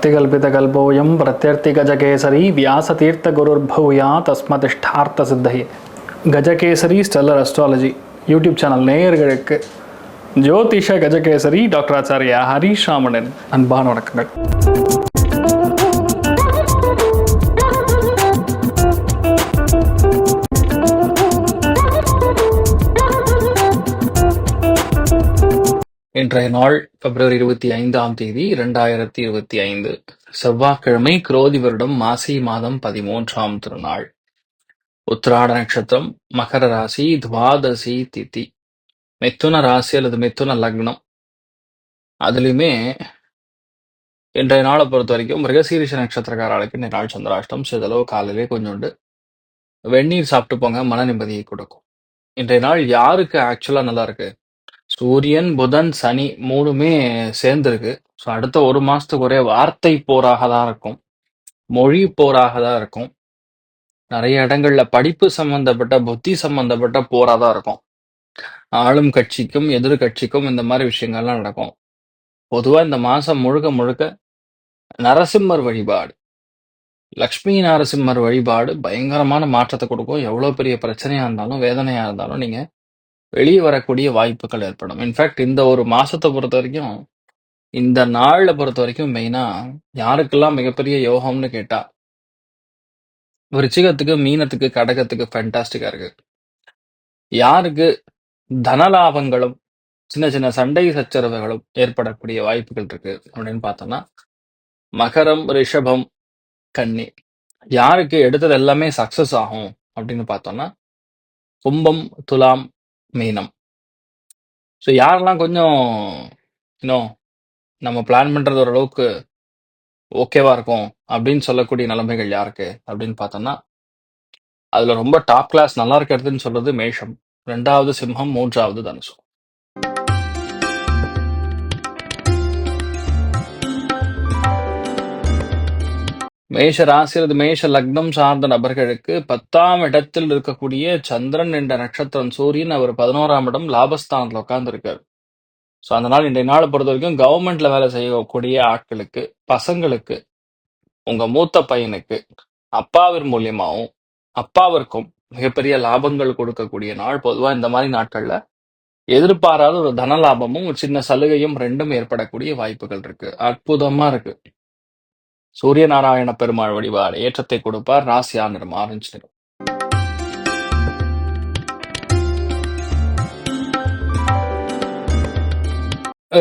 अर्तिकल्पितकल्पोऽयं प्रत्यर्थिगजकेसरी व्यासतीर्थगुरुर्भूया தஸ்மதிஷ்டார்த்த Gajakesari stellar astrology YouTube channel நேயர்களுக்கு ஜோதிஷ Gajakesari doctor Acharya Harish ராமனின் அன்பான வணக்கங்கள் இன்றைய நாள் பிப்ரவரி இருபத்தி ஐந்தாம் தேதி இரண்டாயிரத்தி இருபத்தி ஐந்து. செவ்வாய்க்கிழமை குரோதி வருடம் மாசி மாதம் பதிமூன்றாம் திருநாள். உத்திராட நட்சத்திரம் மகர ராசி துவாதசி திதி. மிதுன ராசி அல்லது மிதுன லக்னம். அதுலயுமே இன்றைய நாளை பொறுத்த வரைக்கும் மிருகசீரிஷ நட்சத்திரக்காரர்களுக்கு இந்த நாள் சந்திராஷ்டம் சிதளவு காலையிலே கொஞ்சோண்டு. வெந்நீர் சாப்பிட்டு போங்க மன நிம்மதியை கொடுக்கும். இன்றைய நாள் யாருக்கு ஆக்சுவலா நல்லா இருக்கு? சூரியன் புதன் சனி மூணுமே சேர்ந்திருக்கு. ஸோ அடுத்த ஒரு மாசத்துக்கு ஒரே வார்த்தை போராக தான் இருக்கும். மொழி போராக தான் இருக்கும். நிறைய இடங்கள்ல படிப்பு சம்பந்தப்பட்ட புத்தி சம்பந்தப்பட்ட போரா தான் இருக்கும். ஆளும் கட்சிக்கும் எதிர்கட்சிக்கும் இந்த மாதிரி விஷயங்கள்லாம் நடக்கும். பொதுவா இந்த மாசம் முழுக்க முழுக்க நரசிம்மர் வழிபாடு. லக்ஷ்மி நரசிம்மர் வழிபாடு பயங்கரமான மாற்றத்தை கொடுக்கும். எவ்வளோ பெரிய பிரச்சனையா இருந்தாலும் வேதனையா இருந்தாலும் நீங்க வெளியே வரக்கூடிய வாய்ப்புகள் ஏற்படும். இன்ஃபேக்ட் இந்த ஒரு மாசத்தை பொறுத்த வரைக்கும் இந்த நாள்ல பொறுத்த வரைக்கும் மெயினா யாருக்கெல்லாம் மிகப்பெரிய யோகம்னு கேட்டா விருச்சிகத்துக்கு மீனத்துக்கு கடகத்துக்கு ஃபேண்டாஸ்டிக்கா இருக்கு. யாருக்கு தனலாபங்களும் சின்ன சின்ன சண்டை சச்சரவுகளும் ஏற்படக்கூடிய வாய்ப்புகள் இருக்கு அப்படின்னு பார்த்தோம்னா மகரம் ரிஷபம் கன்னி யாருக்கு எடுத்தது எல்லாமே சக்சஸ் ஆகும் அப்படின்னு பார்த்தோம்னா கும்பம் துலாம் மீனம். ஸோ யாரெல்லாம் கொஞ்சம் இன்னும் நம்ம பிளான் பண்ணுறது ஓரளவுக்கு ஓகேவா இருக்கும் அப்படின்னு சொல்லக்கூடிய நிலைமைகள் யாருக்கு அப்படின்னு பார்த்தோம்னா அதில் ரொம்ப டாப் கிளாஸ் நல்லா இருக்கிறதுன்னு சொல்றது மேஷம். ரெண்டாவது சிம்மம் மூன்றாவது தனுசு. மேஷ ராசி அல்லது மேஷ லக்னம் சார்ந்த நபர்களுக்கு பத்தாம் இடத்தில் இருக்கக்கூடிய சந்திரன் என்ற நட்சத்திரம் சூரியன் அவர் பதினோராம் இடம் லாபஸ்தானத்துல உட்கார்ந்து இருக்காரு ஸோ அந்த நாள் இன்றைய நாளை பொறுத்த வரைக்கும் கவர்மெண்ட்ல வேலை செய்யக்கூடிய ஆட்களுக்கு பசங்களுக்கு உங்க மூத்த பையனுக்கு அப்பாவின் மூலியமாகவும் அப்பாவிற்கும் மிகப்பெரிய லாபங்கள் கொடுக்கக்கூடிய நாள். பொதுவா இந்த மாதிரி நாட்கள்ல எதிர்பாராத ஒரு தன லாபமும் ஒரு சின்ன சலுகையும் ரெண்டும் ஏற்படக்கூடிய வாய்ப்புகள் இருக்கு. அற்புதமா இருக்கு. சூரிய நாராயண பெருமாள் வழிபாடு ஏற்றத்தை கொடுப்பார் ராசியா நிறம் ஆரஞ்சு நிறம்.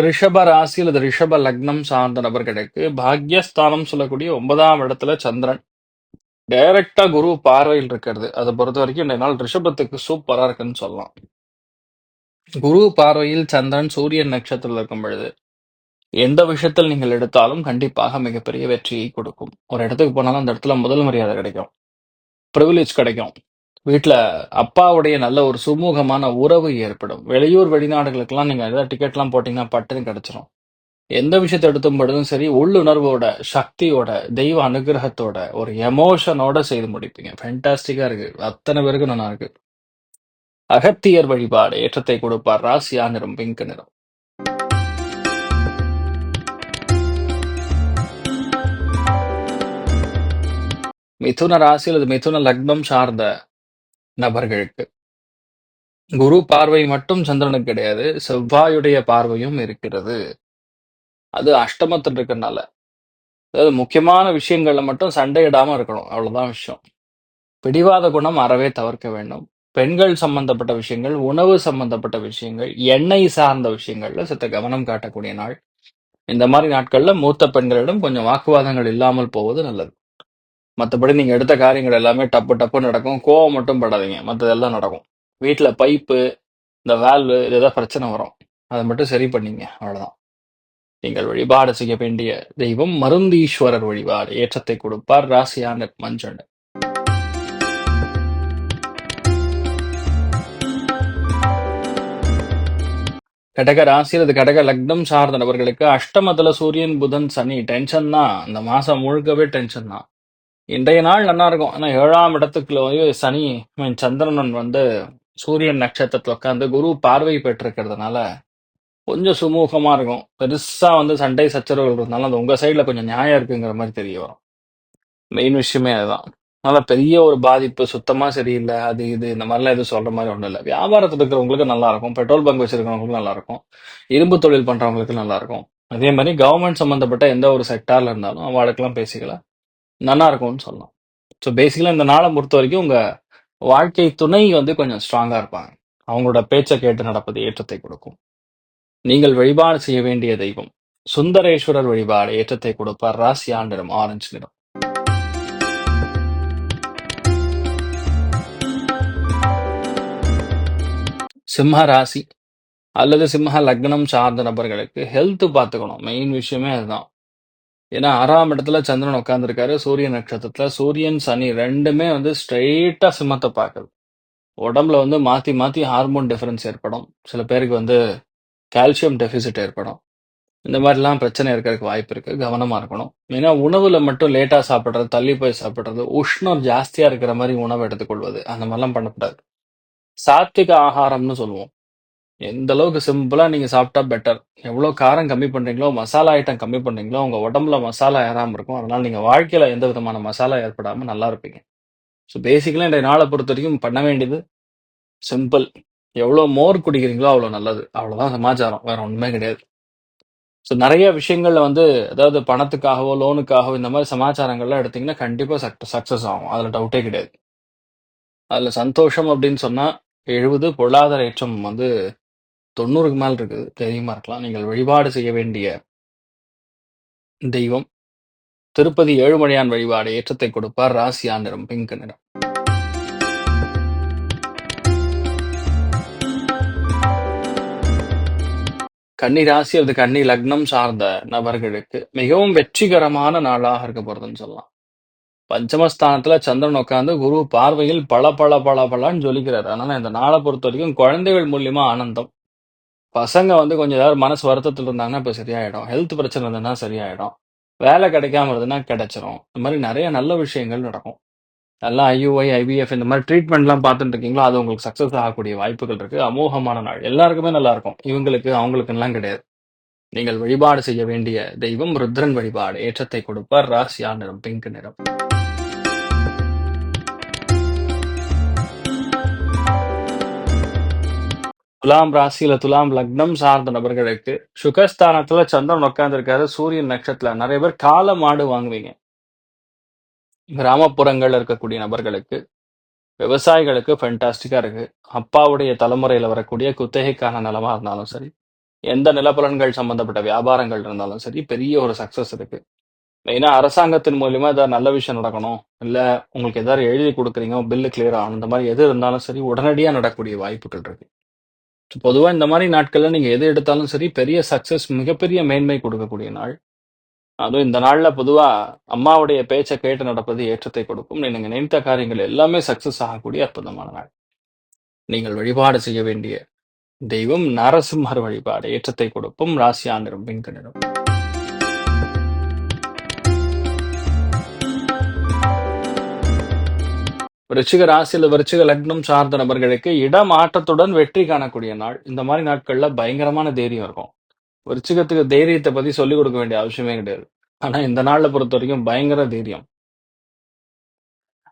ரிஷப ராசி அல்லது ரிஷப லக்னம் சார்ந்த நபர்களுக்கு பாக்யஸ்தானம் சொல்லக்கூடிய ஒன்பதாம் இடத்துல சந்திரன். டைரக்டா குரு பார்வையில் இருக்கிறது. அதை பொறுத்த வரைக்கும் இந்த நாள் ரிஷபத்துக்கு சூப்பரா இருக்குன்னு சொல்லலாம். குரு பார்வையில் சந்திரன் சூரியன் நட்சத்திரத்தில் இருக்கும் பொழுது எந்த விஷயத்தில் நீங்கள் எடுத்தாலும் கண்டிப்பாக மிகப்பெரிய வெற்றியை கொடுக்கும். ஒரு இடத்துக்கு போனாலும் அந்த இடத்துல முதல் மரியாதை கிடைக்கும். ப்ரிவிலேஜ் கிடைக்கும். வீட்ல அப்பாவுடைய நல்ல ஒரு சுமூகமான உறவு ஏற்படும். வெளியூர் வெளிநாடுகளுக்கெல்லாம் நீங்க ஏதாவது டிக்கெட்லாம் போட்டீங்கன்னா பட்டுன்னு கிடைச்சிரும். எந்த விஷயத்தை எடுத்தும் பொழுதும் சரி உள்ளுணர்வோட சக்தியோட தெய்வ அனுகிரகத்தோட ஒரு எமோஷனோட செய்து முடிப்பீங்க. ஃபேண்டாஸ்டிக்கா இருக்கு. அத்தனை பேருக்கு நல்லா இருக்கு. அகத்தியர் வழிபாடு ஏற்றத்தை கொடுப்பார். ராசியா நிறம் பிங்க் நிறம். மிதுன ராசி அல்லது மிதுன லக்னம் சார்ந்த நபர்களுக்கு. குரு பார்வை மட்டும் சந்திரனுக்கு கிடையாது செவ்வாயுடைய பார்வையும் இருக்கிறது. அது அஷ்டமத்தில் இருக்கனால அதாவது முக்கியமான விஷயங்கள்ல மட்டும் சண்டையிடாம இருக்கணும் அவ்வளவுதான் விஷயம். பிடிவாத குணம் அறவே தவிர்க்க வேண்டும். பெண்கள் சம்பந்தப்பட்ட விஷயங்கள் உணவு சம்பந்தப்பட்ட விஷயங்கள் எண்ணெய் சார்ந்த விஷயங்கள்ல சித்த கவனம் காட்டக்கூடிய நாள். இந்த மாதிரி நாட்கள்ல மூத்த பெண்களிடம் கொஞ்சம் வாக்குவாதங்கள் இல்லாமல் போவது நல்லது. மற்றபடி நீங்க எடுத்த காரியங்கள் எல்லாமே டப்பு டப்பு நடக்கும். கோவம் மட்டும் படாதீங்க. மற்றதெல்லாம் நடக்கும். வீட்டுல பைப்பு இந்த வேல்வு இது ஏதாவது பிரச்சனை வரும். அதை மட்டும் சரி பண்ணிங்க. அவ்வளவுதான். நீங்கள் வழிபாடு செய்ய வேண்டிய தெய்வம் மருந்தீஸ்வரர் வழிபாடு. ஏற்றத்தை கொடுப்பார் ராசியான மஞ்சள். கடக ராசியில் அது கடக லக்னம் சார்ந்த நபர்களுக்கு அஷ்டமத்துல சூரியன் புதன் சனி. டென்ஷன் தான். இந்த மாசம் முழுக்கவே டென்ஷன் தான். இன்றைய நாள் நல்லா இருக்கும் ஆனால் ஏழாம் இடத்துக்குள்ள வந்து சனி மீன் சந்திரனன் வந்து சூரியன் நட்சத்திரத்தில் உட்காந்து குரு பார்வை பெற்றிருக்கிறதுனால கொஞ்சம் சுமூகமாக இருக்கும். பெருசாக வந்து சண்டை சச்சரவுகள் இருந்தாலும், அது உங்கள் சைடில் கொஞ்சம் நியாயம் இருக்குங்கிற மாதிரி தெரிய வரும். மெயின் விஷயமே அதுதான். அதனால் பெரிய ஒரு பாதிப்பு, சுத்தமாக சரியில்லை அது இது இந்த மாதிரிலாம் எதுவும் சொல்கிற மாதிரி ஒன்றும் இல்லை வியாபாரத்தில் இருக்கிறவங்களுக்கு நல்லா இருக்கும். பெட்ரோல் பங்க் வச்சிருக்கிறவங்களுக்கு நல்லா இருக்கும். இரும்பு தொழில் பண்ணுறவங்களுக்கு நல்லா இருக்கும். அதே மாதிரி கவர்மெண்ட் சம்மந்தப்பட்ட எந்த ஒரு செக்டாரில் இருந்தாலும் அவளுக்கெல்லாம் பேசிக்கலாம். நல்லா இருக்கும்னு சொல்லலாம். ஸோ பேசிக்கலா இந்த நாளை பொறுத்த வரைக்கும் உங்க வாழ்க்கை துணை வந்து கொஞ்சம் ஸ்ட்ராங்கா இருப்பாங்க. அவங்களோட பேச்சை கேட்டு நடப்பது ஏற்றத்தை கொடுக்கும். நீங்கள் வழிபாடு செய்ய வேண்டிய தெய்வம் சுந்தரேஸ்வரர் வழிபாடு ஏற்றத்தை கொடுப்பார். ராசியா நிறம் ஆரஞ்சு நிறம். சிம்ம ராசி அல்லது சிம்ம லக்னம் சார்ந்த நபர்களுக்கு ஹெல்த் பார்த்துக்கணும். மெயின் விஷயமே அதுதான். ஏன்னா ஆறாம் இடத்துல சந்திரன் உட்காந்துருக்காரு சூரியன் நட்சத்திரத்துல. சூரியன், சனி ரெண்டுமே வந்து ஸ்ட்ரெயிட்டா சிம்மத்தை பார்க்குது உடம்புல வந்து மாத்தி மாத்தி ஹார்மோன் டிஃபரன்ஸ் ஏற்படும். சில பேருக்கு வந்து கால்சியம் டெஃபிசிட் ஏற்படும். இந்த மாதிரிலாம் பிரச்சனை இருக்கிறதுக்கு வாய்ப்பு இருக்கு. கவனமா இருக்கணும். ஏன்னா உணவுல மட்டும் லேட்டா சாப்பிடுறது, தள்ளி போய் சாப்பிடுறது, உஷ்ணம் ஜாஸ்தியா இருக்கிற மாதிரி உணவு எடுத்துக்கொள்வது, அந்த மாதிரிலாம் பண்ணக்கூடாது. சாத்விக ஆகாரம்னு சொல்லுவோம். எந்த அளவுக்கு சிம்பிளா நீங்க சாப்பிட்டா பெட்டர். எவ்வளோ காரம் கம்மி பண்றீங்களோ, மசாலா ஐட்டம் கம்மி பண்றீங்களோ, உங்க உடம்புல மசாலா ஏறாம இருக்கும். அதனால நீங்க வாழ்க்கையில எந்த விதமான மசாலா ஏற்படாம நல்லா இருப்பீங்க. ஸோ பேசிக்கலா இன்றைய பொறுத்த வரைக்கும் பண்ண வேண்டியது சிம்பிள். எவ்வளோ மோர் குடிக்கிறீங்களோ அவ்வளோ நல்லது. அவ்வளோதான் சமாச்சாரம். வேற ஒன்றுமே கிடையாது. ஸோ நிறைய விஷயங்கள்ல வந்து அதாவது பணத்துக்காகவோ, லோனுக்காகவோ இந்த மாதிரி சமாச்சாரங்கள்லாம் எடுத்தீங்கன்னா கண்டிப்பாக சக் சக்ஸஸ் ஆகும். அதில் டவுட்டே கிடையாது. அதில் சந்தோஷம் அப்படின்னு சொன்னால் எழுபது பொருளாதார ஏற்றம் வந்து தொண்ணூறுக்கு மேல் இருக்குது. தெரியுமா இருக்கலாம். நீங்கள் வழிபாடு செய்ய வேண்டிய தெய்வம் திருப்பதி ஏழுமலையான் வழிபாடு ஏற்றத்தை கொடுப்பார். ராசியா நிறம் பிங்க் நிறம். கன்னி ராசி அல்லது கன்னி லக்னம் சார்ந்த நபர்களுக்கு மிகவும் வெற்றிகரமான நாளாக இருக்க போறதுன்னு சொல்லலாம். பஞ்சமஸ்தானத்துல சந்திரன் உட்கார்ந்து குரு பார்வையில் பல பல பல பலன்னு ஜொலிக்கிறாரு. அதனால இந்த நாளை பொறுத்த வரைக்கும் குழந்தைகள் மூலியமா ஆனந்தம். பசங்க வந்து கொஞ்சம் ஏதாவது மனசு வருத்தத்தில் இருந்தாங்கன்னா இப்போ சரியாயிடும். ஹெல்த் பிரச்சனை இருந்ததுன்னா சரியாயிடும். வேலை கிடைக்காம இருந்ததுன்னா கிடைச்சிரும். இந்த மாதிரி நிறைய நல்ல விஷயங்கள் நடக்கும். நல்லா ஐயூஐ ஐவிஎஃப் இந்த மாதிரி ட்ரீட்மெண்ட்லாம் பார்த்துட்டு இருக்கீங்களோ, அது உங்களுக்கு சக்ஸஸ் ஆகக்கூடிய வாய்ப்புகள் இருக்கு. அமோகமான நாள். எல்லாருக்குமே நல்லா இருக்கும். இவங்களுக்கு, அவங்களுக்குலாம் கிடையாது. நீங்கள் வழிபாடு செய்ய வேண்டிய தெய்வம் ருத்ரன் வழிபாடு ஏற்றத்தை கொடுப்பார். ராசியா நிறம் பிங்க் நிறம். துலாம் ராசியில துலாம் லக்னம் சார்ந்த நபர்களுக்கு சுகஸ்தானத்துல சந்திரன் உட்காந்துருக்காரு சூரியன் நட்சத்திரத்துல. நிறைய பேர் கால மாடு வாங்குவீங்க. கிராமப்புறங்கள்ல இருக்கக்கூடிய நபர்களுக்கு விவசாயிகளுக்கு ஃபென்டாஸ்டிக்கா இருக்கு. அப்பாவுடைய தலைமுறையில வரக்கூடிய குத்தகைக்கான நிலமா இருந்தாலும் சரி, எந்த நிலப்பலன்கள் சம்பந்தப்பட்ட வியாபாரங்கள் இருந்தாலும் சரி, பெரிய ஒரு சக்சஸ் இருக்கு. மெயினா அரசாங்கத்தின் மூலியமா ஏதாவது நல்ல விஷயம் நடக்கணும். இல்ல உங்களுக்கு ஏதாவது எழுதி கொடுக்குறீங்க பில்லு கிளியர் ஆகணும். இந்த மாதிரி எது இருந்தாலும் சரி, உடனடியா நடக்கக்கூடிய வாய்ப்புகள் இருக்கு. பொதுவா இந்த மாதிரி நாட்கள்ல நீங்க எது எடுத்தாலும் சரி, பெரிய சக்சஸ் மிகப்பெரிய மேன்மை கொடுக்கக்கூடிய நாள். அதுவும் இந்த நாள்ல பொதுவா அம்மாவுடைய பேச்சை கேட்டு நடப்பது ஏற்றத்தை கொடுக்கும். நீங்க நினைத்த காரியங்கள் எல்லாமே சக்சஸ் ஆகக்கூடிய அற்புதமான நாள். நீங்கள் வழிபாடு செய்ய வேண்டிய தெய்வம் நரசிம்மர் வழிபாடு ஏற்றத்தை கொடுக்கும். ராசியா நிறம் விருச்சிக ராசியில் விருச்சிக லக்னம் சார்ந்த நபர்களுக்கு இடமாற்றத்துடன் வெற்றி காணக்கூடிய நாள். இந்த மாதிரி நாட்கள்ல பயங்கரமான தைரியம் இருக்கும். விருச்சிகத்துக்கு தைரியத்தை பத்தி சொல்லிக் கொடுக்க வேண்டிய அவசியமே கிடையாது. ஆனா இந்த நாள்ல பொறுத்தவரைக்கும் பயங்கர தைரியம்.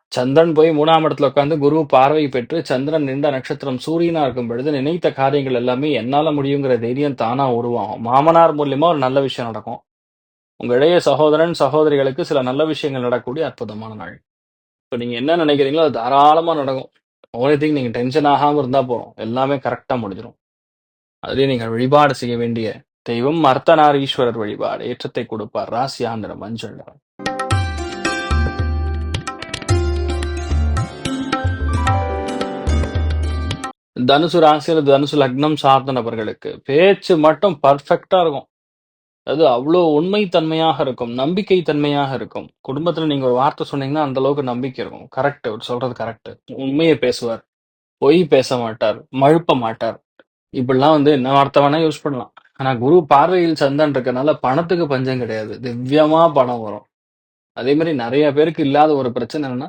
சந்திரன் போய் மூணாம் இடத்துல உட்காந்து குரு பார்வை பெற்று சந்திரன் நின்ற நட்சத்திரம் சூரியனா இருக்கும் பொழுது நினைத்த காரியங்கள் எல்லாமே என்னால முடியுங்கிற தைரியம் தானா உருவாகும். மாமனார் மூலியமா ஒரு நல்ல விஷயம் நடக்கும். உங்க இளைய சகோதரன், சகோதரிகளுக்கு சில நல்ல விஷயங்கள் நடக்கக்கூடிய அற்புதமான நாள். இப்ப நீங்க என்ன நினைக்கிறீங்களோ அது தாராளமா நடக்கும். ஒவ்வொரு திங் நீங்க டென்ஷன் ஆகாம இருந்தா போதும். எல்லாமே கரெக்டா முடிஞ்சிடும் அதுலயும் நீங்கள் வழிபாடு செய்ய வேண்டிய தெய்வம் அர்த்தநாரீஸ்வரர் வழிபாடு ஏற்றத்தை கொடுப்பார். ராசியா நிறம் மஞ்சள் நிறம். தனுசு ராசி தனுசு லக்னம் சார்ந்த நபர்களுக்கு பேச்சு மட்டும் பர்ஃபெக்டா இருக்கும். அது அவ்வளோ உண்மை தன்மையாக இருக்கும். நம்பிக்கை தன்மையாக இருக்கும். குடும்பத்தில் நீங்கள் ஒரு வார்த்தை சொன்னீங்கன்னா, அந்த அளவுக்கு நம்பிக்கை இருக்கும். கரெக்ட் அவர் சொல்றது கரெக்ட். உண்மையை பேசுவார். பொய் பேச மாட்டார். மழுப்ப மாட்டார். இப்படிலாம் வந்து என்ன வார்த்தை வேணா யூஸ் பண்ணலாம். ஆனா குரு பார்வையில் சந்தன் இருக்கனால பணத்துக்கு பஞ்சம் கிடையாது. திவ்யமா பணம் வரும். அதே மாதிரி நிறைய பேருக்கு இல்லாத ஒரு பிரச்சனை என்னன்னா,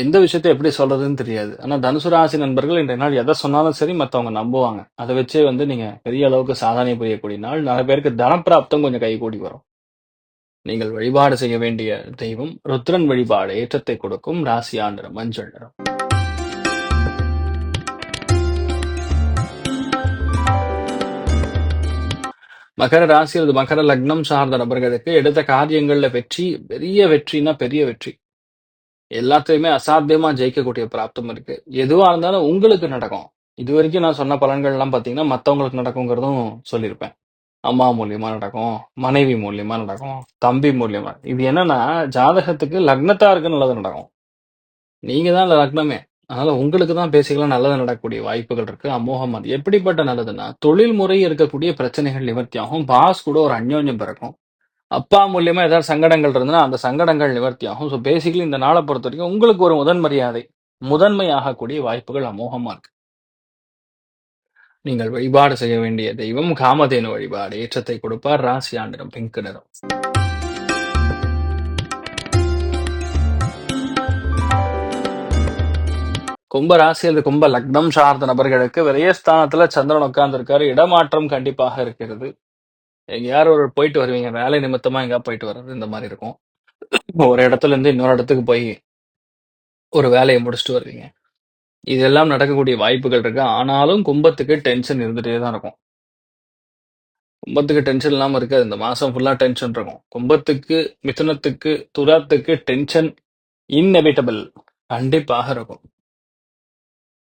எந்த விஷயத்த எப்படி சொல்றதுன்னு தெரியாது. ஆனா தனுசு ராசி நண்பர்கள் இன்றைய நாள் எதை சொன்னாலும் சரி மத்தவங்க நம்புவாங்க. அதை வச்சே வந்து நீங்க பெரிய அளவுக்கு சாதனை புரியக்கூடிய நாள். நிறைய பேருக்கு தனப்பிராப்தம் கொஞ்சம் கைகூடி வரும். நீங்கள் வழிபாடு செய்ய வேண்டிய தெய்வம் ருத்ரன் வழிபாடு ஏற்றத்தை கொடுக்கும் ராசி நிறம் மஞ்சள் நிறம். மகர ராசி அல்லது மகர லக்னம் சார்ந்த நபர்களுக்கு எடுத்த காரியங்கள்ல வெற்றி பெரிய வெற்றினா பெரிய வெற்றி. எல்லாத்தையுமே அசாத்தியமா ஜெயிக்கக்கூடிய பிராப்தம் இருக்கு. எதுவா இருந்தாலும் உங்களுக்கு நடக்கும். இது வரைக்கும் நான் சொன்ன பலன்கள் எல்லாம் பாத்தீங்கன்னா மத்தவங்களுக்கு நடக்குங்கிறதும் சொல்லியிருப்பேன். அம்மா மூலியமா நடக்கும், மனைவி மூலியமா நடக்கும், தம்பி மூலியமா. இது என்னன்னா, ஜாதகத்துக்கு லக்னத்தா இருக்கு நல்லது நடக்கும். நீங்க தான் லக்னமே. அதனால உங்களுக்கு தான் பேசிக்கலாம் நல்லது நடக்கக்கூடிய வாய்ப்புகள் இருக்கு. அமோகம் எப்படிப்பட்ட நல்லதுன்னா, தொழில் முறை இருக்கக்கூடிய பிரச்சனைகள் நிவர்த்தியாகும். பாஸ் கூட ஒரு அந்யோன்யம் பிறக்கும். அப்பா மூலியமா ஏதாவது சங்கடங்கள் இருந்ததுன்னா, அந்த சங்கடங்கள் நிவர்த்தி ஆகும் ஸோ பேசிக்கலி இந்த நாளை பொறுத்த வரைக்கும் உங்களுக்கு ஒரு முதன் மரியாதை, முதன்மை ஆகக்கூடிய வாய்ப்புகள் அமோகமா இருக்கு. நீங்கள் வழிபாடு செய்ய வேண்டிய தெய்வம் காமதேனு வழிபாடு. ஏற்றத்தை கொடுப்பார். ராசி நிறம் பிங்க் நிறம். கும்ப ராசி அல்லது கும்ப லக்னம் சார்ந்த நபர்களுக்கு விரயஸ்தானத்துல சந்திரன் உட்கார்ந்திருக்காரு. இடமாற்றம் கண்டிப்பாக இருக்கிறது. யார் ஒரு போயிட்டு வருவீங்க. வேலை நிமித்தமா எங்கேயாவது போயிட்டு வர்றது இந்த மாதிரி இருக்கும். ஒரு இடத்துல இருந்து இன்னொரு இடத்துக்கு போய் ஒரு வேலையை முடிச்சுட்டு வருவீங்க. இதெல்லாம் நடக்கக்கூடிய வாய்ப்புகள் இருக்கு. ஆனாலும் கும்பத்துக்கு டென்ஷன் இருந்துட்டே தான் இருக்கும். கும்பத்துக்கு டென்ஷன் இல்லாம இருக்காது. இந்த மாசம் ஃபுல்லா டென்ஷன் இருக்கும். கும்பத்துக்கு, மிதுனத்துக்கு, துலாத்துக்கு டென்ஷன் இன்னெவிட்டபிள் கண்டிப்பாக இருக்கும்.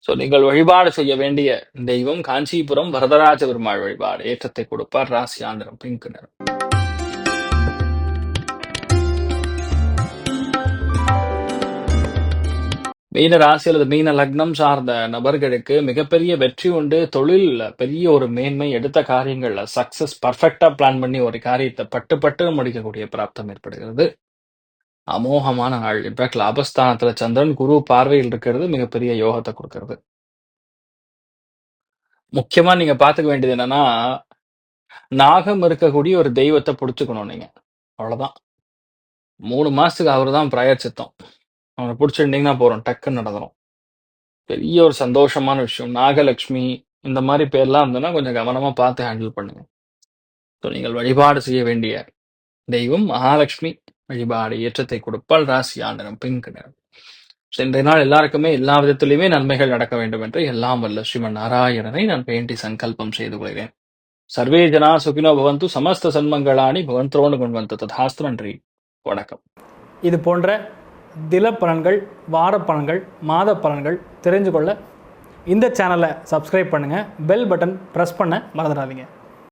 ஸோ நீங்கள் வழிபாடு செய்ய வேண்டிய தெய்வம் காஞ்சிபுரம் வரதராஜ பெருமாள் வழிபாடு. ஏற்றத்தை கொடுப்பார். ராசி ஆந்திரம் பிங்க் நிறம். மீன ராசி அல்லது மீன லக்னம் சார்ந்த நபர்களுக்கு மிகப்பெரிய வெற்றி உண்டு. தொழில் பெரிய ஒரு மேன்மை, எடுத்த காரியங்கள்ல சக்சஸ் பர்ஃபெக்டா பிளான் பண்ணி ஒரு காரியத்தை பட்டு பட்டு முடிக்கக்கூடிய பிராப்தம் ஏற்படுகிறது. அமோகமான நாள். இன்ஃபேக்ட் லாபஸ்தானத்துல சந்திரன், குரு பார்வையில் இருக்கிறது மிகப்பெரிய யோகத்த குடுக்கிறது. முக்கியமா நீங்க பார்த்துக்க வேண்டியது என்னன்னா, நாகம் இருக்கக்கூடிய ஒரு தெய்வத்த புடிச்சுக்கணும் நீங்க. அவ்வளவுதான். 3 மாசத்துக்கு அவர் தான் பிராயர் சித்தம். பிடிச்சிருந்தீங்கன்னா புடிச்சுட்டீங்கன்னா டக்குன்னு நடந்துரும். பெரிய ஒரு சந்தோஷமான விஷயம். நாகலட்சுமி இந்த மாரி பேர்லாம் இருந்ததுன்னா கொஞ்சம் கவனமா பார்த்து ஹேண்டில் பண்ணுங்க. ஸோ நீங்கள் வழிபாடு செய்ய வேண்டிய தெய்வம் மகாலட்சுமி வழிபாடு. ஏற்றத்தை கொடுப்பால் ராசி நிறம் பிங்க் நிறம். இன்றைய நாள் எல்லாருக்குமே எல்லா விதத்திலுமே நன்மைகள் நடக்க வேண்டும் என்று எல்லாம் வல்ல ஸ்ரீமன் நாராயணனை நான் வேண்டி சங்கல்பம் செய்து கொள்கிறேன். சர்வே ஜனா சுகினோ பவந்து சமஸ்த சன்மங்களானி கொண்டு குண்வந்து ததாஸ்து நன்றி. வணக்கம். இது போன்ற தில பலன்கள் வார பலன்கள் மாத பலன்கள் தெரிஞ்சு கொள்ள இந்த சேனலை சப்ஸ்கிரைப் பண்ணுங்கள் பெல் பட்டன் ப்ரெஸ் பண்ண மறந்துடாதீங்க